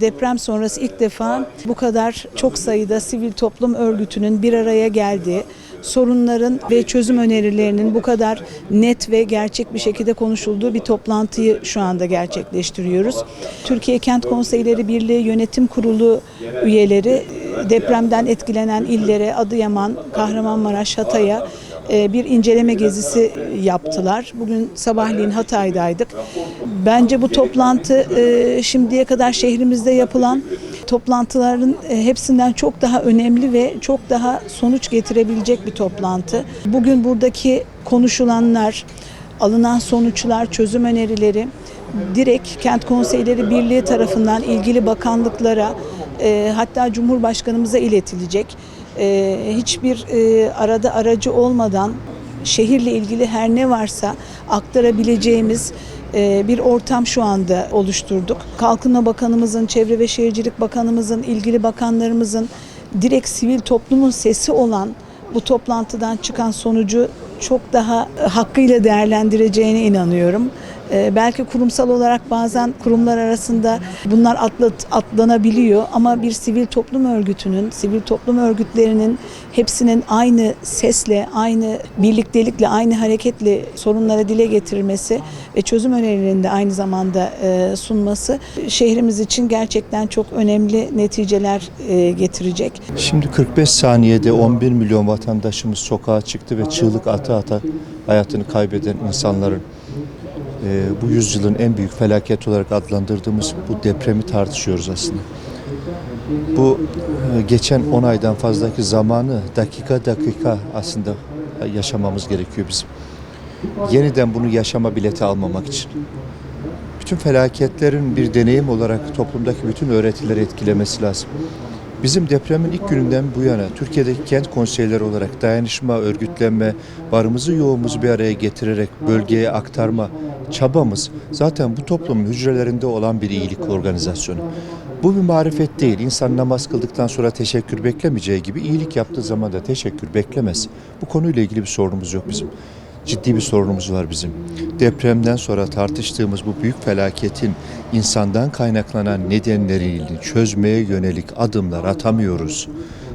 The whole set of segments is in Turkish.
Deprem sonrası ilk defa bu kadar çok sayıda sivil toplum örgütünün bir araya geldiği, sorunların ve çözüm önerilerinin bu kadar net ve gerçek bir şekilde konuşulduğu bir toplantıyı şu anda gerçekleştiriyoruz. Türkiye Kent Konseyleri Birliği Yönetim Kurulu üyeleri depremden etkilenen illere Adıyaman, Kahramanmaraş, Hatay'a bir inceleme gezisi yaptılar. Bugün sabahleyin Hatay'daydık. Bence bu toplantı e, şimdiye kadar şehrimizde yapılan toplantıların e, hepsinden çok daha önemli ve çok daha sonuç getirebilecek bir toplantı. Bugün buradaki konuşulanlar, alınan sonuçlar, çözüm önerileri direkt Kent Konseyleri Birliği tarafından ilgili bakanlıklara e, hatta Cumhurbaşkanımıza iletilecek. E, hiçbir e, arada aracı olmadan şehirle ilgili her ne varsa aktarabileceğimiz e, bir ortam şu anda oluşturduk. Kalkınma Bakanımızın, Çevre ve Şehircilik Bakanımızın, ilgili bakanlarımızın direkt sivil toplumun sesi olan bu toplantıdan çıkan sonucu çok daha hakkıyla değerlendireceğine inanıyorum. E, belki kurumsal olarak bazen kurumlar arasında bunlar atlat, atlanabiliyor ama bir sivil toplum örgütünün, sivil toplum örgütlerinin hepsinin aynı sesle, aynı birliktelikle, aynı hareketle sorunlara dile getirmesi ve çözüm önerilerini de aynı zamanda e, sunması şehrimiz için gerçekten çok önemli neticeler e, getirecek. Şimdi 45 saniyede 11 milyon vatandaşımız sokağa çıktı ve çığlık ata ata hayatını kaybeden insanların e, bu yüzyılın en büyük felaket olarak adlandırdığımız bu depremi tartışıyoruz aslında. Bu e, geçen 10 aydan fazlaki zamanı dakika dakika aslında yaşamamız gerekiyor bizim. Yeniden bunu yaşama bileti almamak için. Bütün felaketlerin bir deneyim olarak toplumdaki bütün öğretileri etkilemesi lazım. Bizim depremin ilk gününden bu yana Türkiye'deki kent konseyleri olarak dayanışma, örgütlenme, varımızı yoğumuzu bir araya getirerek bölgeye aktarma çabamız zaten bu toplumun hücrelerinde olan bir iyilik organizasyonu. Bu bir marifet değil. İnsan namaz kıldıktan sonra teşekkür beklemeyeceği gibi iyilik yaptığı zaman da teşekkür beklemez. Bu konuyla ilgili bir sorunumuz yok bizim. Ciddi bir sorunumuz var bizim. Depremden sonra tartıştığımız bu büyük felaketin insandan kaynaklanan nedenlerini çözmeye yönelik adımlar atamıyoruz.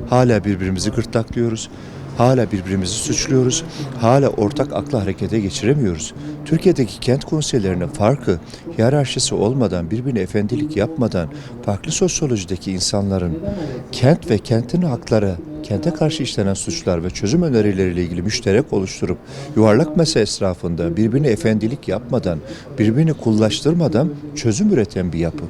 Hala birbirimizi gırtlaklıyoruz. Hala birbirimizi suçluyoruz. Hala ortak aklı harekete geçiremiyoruz. Türkiye'deki kent konseylerinin farkı hiyerarşisi olmadan, birbirine efendilik yapmadan farklı sosyolojideki insanların kent ve kentin hakları kente karşı işlenen suçlar ve çözüm önerileriyle ilgili müşterek oluşturup yuvarlak masa etrafında birbirine efendilik yapmadan, birbirini kullaştırmadan çözüm üreten bir yapı.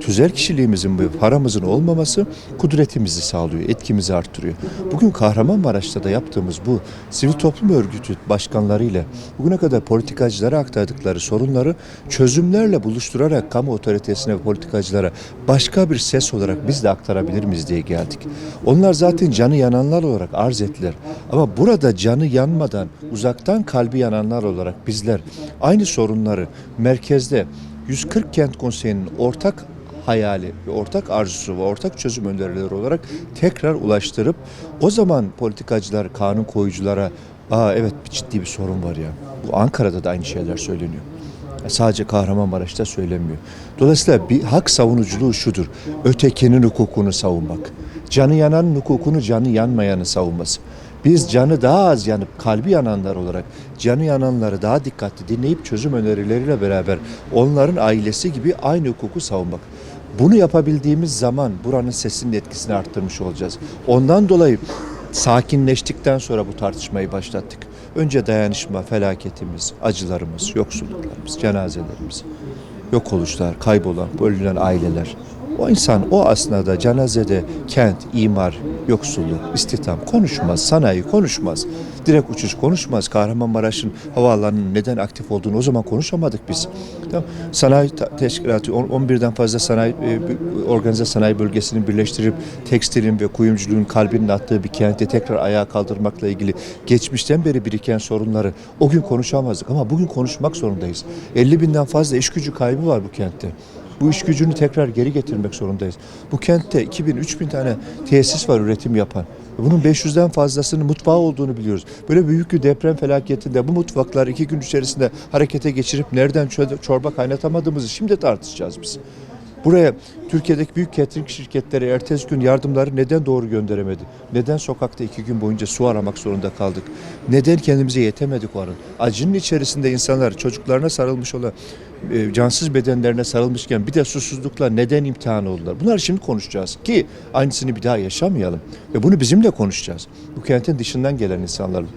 Tüzel kişiliğimizin bu paramızın olmaması kudretimizi sağlıyor, etkimizi arttırıyor. Bugün Kahramanmaraş'ta da yaptığımız bu sivil toplum örgütü başkanlarıyla bugüne kadar politikacılara aktardıkları sorunları çözümlerle buluşturarak kamu otoritesine ve politikacılara başka bir ses olarak biz de aktarabilir miyiz diye geldik. Onlar zaten canı yananlar olarak arz ettiler. Ama burada canı yanmadan uzaktan kalbi yananlar olarak bizler aynı sorunları merkezde 140 kent konseyinin ortak hayali ve ortak arzusu ve ortak çözüm önerileri olarak tekrar ulaştırıp o zaman politikacılar, kanun koyuculara aa evet bir ciddi bir sorun var ya. Bu Ankara'da da aynı şeyler söyleniyor. Sadece Kahramanmaraş'ta söylemiyor. Dolayısıyla bir hak savunuculuğu şudur. Ötekinin hukukunu savunmak. Canı yananın hukukunu canı yanmayanı savunması. Biz canı daha az yanıp kalbi yananlar olarak canı yananları daha dikkatli dinleyip çözüm önerileriyle beraber onların ailesi gibi aynı hukuku savunmak. Bunu yapabildiğimiz zaman buranın sesinin etkisini arttırmış olacağız. Ondan dolayı sakinleştikten sonra bu tartışmayı başlattık. Önce dayanışma, felaketimiz, acılarımız, yoksulluklarımız, cenazelerimiz, yok oluşlar, kaybolan, bölünen aileler. O insan o aslında cenazede kent, imar, yoksulluk, istihdam konuşmaz, sanayi konuşmaz. Direkt uçuş konuşmaz. Kahramanmaraş'ın havaalanının neden aktif olduğunu o zaman konuşamadık biz. Tamam. Sanayi teşkilatı on- 11'den fazla sanayi e, organize sanayi bölgesini birleştirip tekstilin ve kuyumculuğun kalbinin attığı bir kenti tekrar ayağa kaldırmakla ilgili geçmişten beri biriken sorunları o gün konuşamazdık ama bugün konuşmak zorundayız. 50 binden fazla iş gücü kaybı var bu kentte. Bu iş gücünü tekrar geri getirmek zorundayız. Bu kentte 2000-3000 tane tesis var üretim yapan. Bunun 500'den fazlasının mutfağı olduğunu biliyoruz. Böyle büyük bir deprem felaketinde bu mutfakları iki gün içerisinde harekete geçirip nereden çorba kaynatamadığımızı şimdi tartışacağız biz. Buraya Türkiye'deki büyük catering şirketleri ertesi gün yardımları neden doğru gönderemedi? Neden sokakta iki gün boyunca su aramak zorunda kaldık? Neden kendimize yetemedik o arada? Acının içerisinde insanlar çocuklarına sarılmış olan e, cansız bedenlerine sarılmışken bir de susuzlukla neden imtihan oldular? Bunları şimdi konuşacağız ki aynısını bir daha yaşamayalım. Ve bunu bizimle konuşacağız. Bu kentin dışından gelen insanlarla.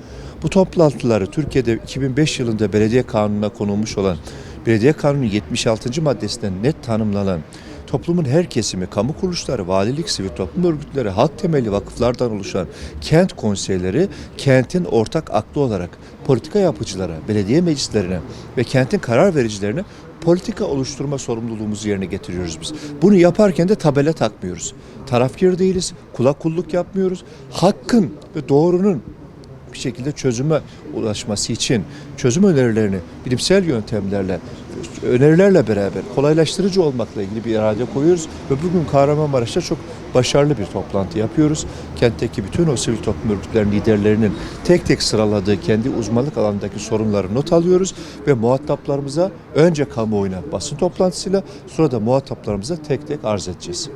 Bu toplantıları Türkiye'de 2005 yılında belediye kanununa konulmuş olan belediye kanunu 76. maddesinden net tanımlanan toplumun her kesimi, kamu kuruluşları, valilik, sivil toplum örgütleri, halk temelli vakıflardan oluşan kent konseyleri kentin ortak aklı olarak politika yapıcılara, belediye meclislerine ve kentin karar vericilerine politika oluşturma sorumluluğumuzu yerine getiriyoruz biz. Bunu yaparken de tabela takmıyoruz. Tarafkir değiliz, kulak kulluk yapmıyoruz. Hakkın ve doğrunun bir şekilde çözüme ulaşması için çözüm önerilerini bilimsel yöntemlerle, önerilerle beraber kolaylaştırıcı olmakla ilgili bir irade koyuyoruz ve bugün Kahramanmaraş'ta çok başarılı bir toplantı yapıyoruz. Kentteki bütün o sivil toplum örgütlerinin liderlerinin tek tek sıraladığı kendi uzmanlık alanındaki sorunları not alıyoruz ve muhataplarımıza önce kamuoyuna basın toplantısıyla sonra da muhataplarımıza tek tek arz edeceğiz.